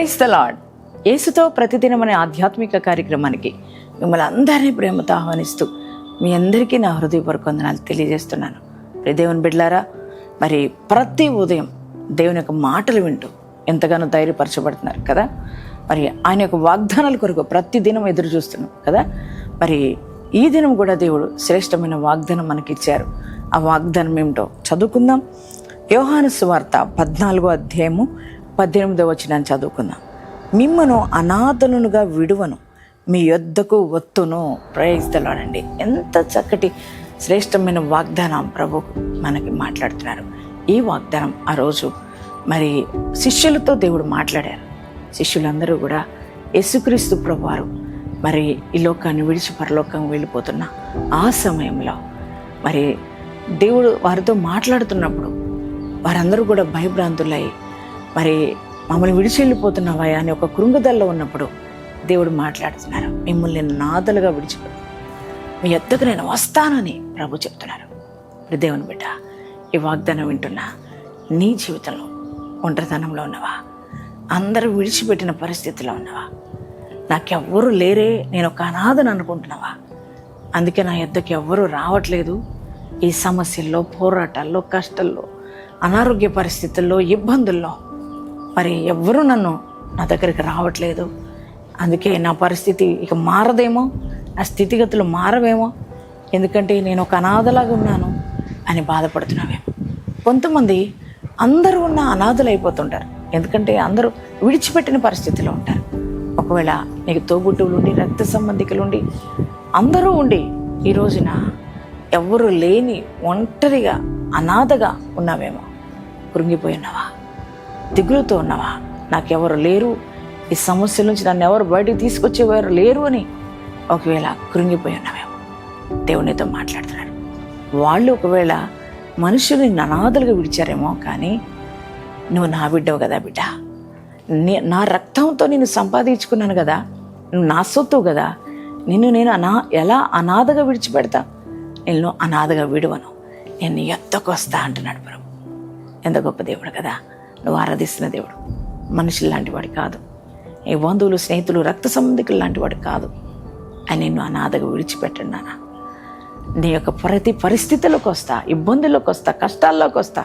Price the lord యేసుతో ప్రతిదినం అనే ఆధ్యాత్మిక కార్యక్రమానికి మిమ్మల్ని అందరినీ ప్రేమతో ఆహ్వానిస్తూ మీ అందరికీ నా హృదయపూర్వక వందనాలు తెలియజేస్తున్నాను. దేవుని బిడ్లారా మరి ప్రతి ఉదయం దేవుని యొక్క మాటలు వింటూ ఎంతగానో ధైర్యపరచబడుతున్నారు కదా? మరి ఆయన యొక్క వాగ్దానాల కొరకు ప్రతి దినం ఎదురు చూస్తున్నాం కదా? మరి ఈ దినం కూడా దేవుడు శ్రేష్టమైన వాగ్దానం మనకి ఇచ్చారు ఆ వాగ్దానం ఏమిటో చదువుకుందాం. యోహాను సువార్త పద్నాలుగో అధ్యాయము పద్దెనిమిదవ వచ్చిన చదువుకుందాం. మిమ్మను అనాథనుగా విడువను మీ యొద్దకు ఒత్తును ప్రయోగిస్తలాడండి ఎంత చక్కటి శ్రేష్టమైన వాగ్దానం ప్రభు మనకి మాట్లాడుతున్నారు. ఈ వాగ్దానం ఆ రోజు మరి శిష్యులతో దేవుడు మాట్లాడారు. శిష్యులందరూ కూడా యేసుక్రీస్తు ప్రభువారు మరి ఈ లోకాన్ని విడిచి పరలోకం వెళ్ళిపోతున్న ఆ సమయంలో మరి దేవుడు వారితో మాట్లాడుతున్నప్పుడు వారందరూ కూడా భయభ్రాంతులై మరి మమ్మల్ని విడిచి వెళ్ళిపోతున్నావా అని ఒక కృంగుదల్లో ఉన్నప్పుడు దేవుడు మాట్లాడుతున్నారు. మిమ్మల్ని నాదలుగా విడిచిపెట్టు. మీ ఎద్దకు నేను వస్తానని ప్రభు చెప్తున్నారు. ఇప్పుడు దేవుని బిడ్డ ఈ వాగ్దానం వింటున్నా నీ జీవితంలో ఒంటరితనంలో ఉన్నవా? అందరూ విడిచిపెట్టిన పరిస్థితిలో ఉన్నవా? నాకెవ్వరూ లేరే నేను ఒక అనాథను అనుకుంటున్నావా? అందుకే నా ఎద్దకు ఎవ్వరూ రావట్లేదు. ఈ సమస్యల్లో పోరాటాల్లో కష్టాల్లో అనారోగ్య పరిస్థితుల్లో ఇబ్బందుల్లో మరి ఎవరు నన్ను నా దగ్గరికి రావట్లేదు. అందుకే నా పరిస్థితి ఇక మారదేమో నా స్థితిగతులు మారవేమో. ఎందుకంటే నేను ఒక అనాథలాగా ఉన్నాను అని బాధపడుతున్నావేమో. కొంతమంది అందరూ ఉన్న అనాథలు అయిపోతుంటారు ఎందుకంటే అందరూ విడిచిపెట్టిన పరిస్థితిలో ఉంటారు. ఒకవేళ నీకు తోబుట్టువులు ఉండి రక్త సంబంధికులు ఉండి అందరూ ఉండి ఈ రోజున ఎవ్వరు లేని ఒంటరిగా అనాథగా ఉన్నావేమో. కృంగిపోయి ఉన్నావా? దిగులుతో ఉన్నావా? నాకెవరు లేరు. ఈ సమస్యల నుంచి నన్ను ఎవరు బయటికి తీసుకొచ్చేవారు లేరు అని ఒకవేళ కృంగిపోయి ఉన్నామేమో దేవునితో మాట్లాడుతున్నాడు. వాళ్ళు ఒకవేళ మనుషుల్ని ననాదులుగా విడిచారేమో కానీ నువ్వు నా బిడ్డవు కదా బిడ్డ. నీ నా రక్తంతో నేను సంపాదించుకున్నాను కదా. నువ్వు నా సొత్తు కదా. నిన్ను నేను అనా ఎలా అనాథగా విడిచిపెడతా? నిన్ను అనాథగా విడువను. నేను ఎత్తకొస్తా ఎత్తకు వస్తా అంటున్నాడు ప్రభు. ఎంత గొప్ప దేవుడు కదా. నువ్వు ఆరాధిస్తున్న దేవుడు. మనుషులు లాంటి వాడు కాదు. నీ బంధువులు స్నేహితులు రక్త సంబంధికులు లాంటి వాడు కాదు. అని నిన్ను అనాథగా విడిచిపెట్టండి నాన్న. నీ యొక్క ప్రతి పరిస్థితుల్లోకి వస్తా ఇబ్బందుల్లోకి వస్తా కష్టాల్లోకి వస్తా.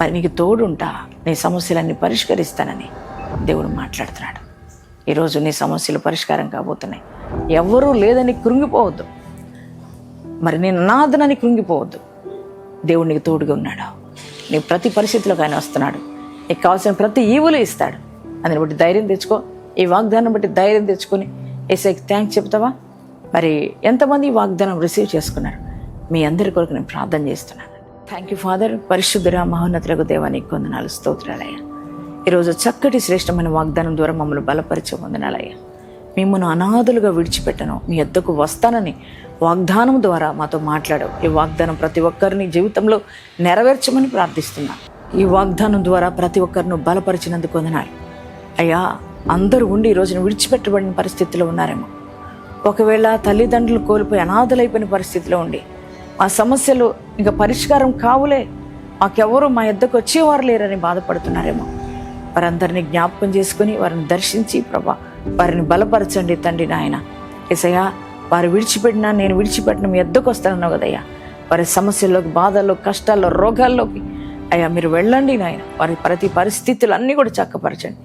మరి నీకు తోడుంటా నీ సమస్యలన్నీ పరిష్కరిస్తానని దేవుడు మాట్లాడుతున్నాడు. ఈరోజు నీ సమస్యలు పరిష్కారం కాబోతున్నాయి. ఎవ్వరూ లేదని కృంగిపోవద్దు. మరి నేను నాదనని కృంగిపోవద్దు. దేవుడు నీకు తోడుగా ఉన్నాడు. నీ ప్రతి పరిస్థితిలోకి ఆయన వస్తున్నాడు. నీకు కావాల్సిన ప్రతి ఈవులు ఇస్తాడు. అందుని బట్టి ధైర్యం తెచ్చుకో. ఈ వాగ్దానం బట్టి ధైర్యం తెచ్చుకొని ఏసైకి థ్యాంక్స్ చెప్తావా? మరి ఎంతమంది ఈ వాగ్దానం రిసీవ్ చేసుకున్నారు? మీ అందరి కొరకు నేను ప్రార్థన చేస్తున్నాను. థ్యాంక్ యూ ఫాదర్ పరిశుద్ధుర మహోన్నతులకు దేవానికి కొందనాలు స్తోత్రాలయ్య ఈరోజు చక్కటి శ్రేష్టమైన వాగ్దానం ద్వారా మమ్మల్ని బలపరిచే వందనాలయ్యా మిమ్మల్ని అనాథులుగా విడిచిపెట్టను. మీ ఎద్దకు వస్తానని వాగ్దానం ద్వారా మాతో మాట్లాడావు. ఈ వాగ్దానం ప్రతి ఒక్కరిని జీవితంలో నెరవేర్చమని ప్రార్థిస్తున్నాను. ఈ వాగ్దానం ద్వారా ప్రతి ఒక్కరిను బలపరిచినందుకు వందనాలు. అయ్యా అందరూ ఉండి ఈ రోజున విడిచిపెట్టబడిన పరిస్థితిలో ఉన్నారేమో. ఒకవేళ తల్లిదండ్రులు కోల్పోయి అనాథలైపోయిన పరిస్థితిలో ఉండి మా సమస్యలు ఇంకా పరిష్కారం కావులే. మాకెవరు మా ఎద్దకు వచ్చేవారు లేరని బాధపడుతున్నారేమో. వారందరినీ జ్ఞాపకం చేసుకుని వారిని దర్శించి ప్రభా వారిని బలపరచండి తండ్రి నాయన. ఎసయ్యా వారు విడిచిపెట్టినా నేను విడిచిపెట్టిన మీ ఎద్దకు వస్తానన్నావు కదయ్యా. వారి సమస్యల్లోకి బాధల్లో కష్టాల్లో రోగాల్లోకి అయ్యా మీరు వెళ్ళండి నాయన. వారి ప్రతి పరిస్థితులు అన్నీ కూడా చక్కపరచండి.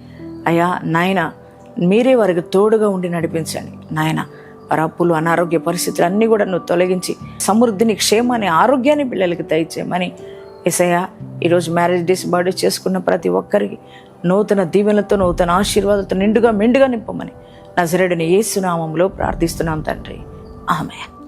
అయ్యా నాయన మీరే వారికి తోడుగా ఉండి నడిపించండి. నాయన వారి అప్పులు అనారోగ్య పరిస్థితులు అన్నీ కూడా నువ్వు తొలగించి సమృద్ధిని క్షేమాన్ని ఆరోగ్యాన్ని పిల్లలకి దయచేయమని ఎసయ్య ఈరోజు మ్యారేజ్ డేస్ బర్త్డే చేసుకున్న ప్రతి ఒక్కరికి నూతన దీవెనలతో నూతన ఆశీర్వాదాలతో నిండుగా మెండుగా నింపమని నజరేడిని ఏసునామంలో ప్రార్థిస్తున్నాం తండ్రి. ఆమె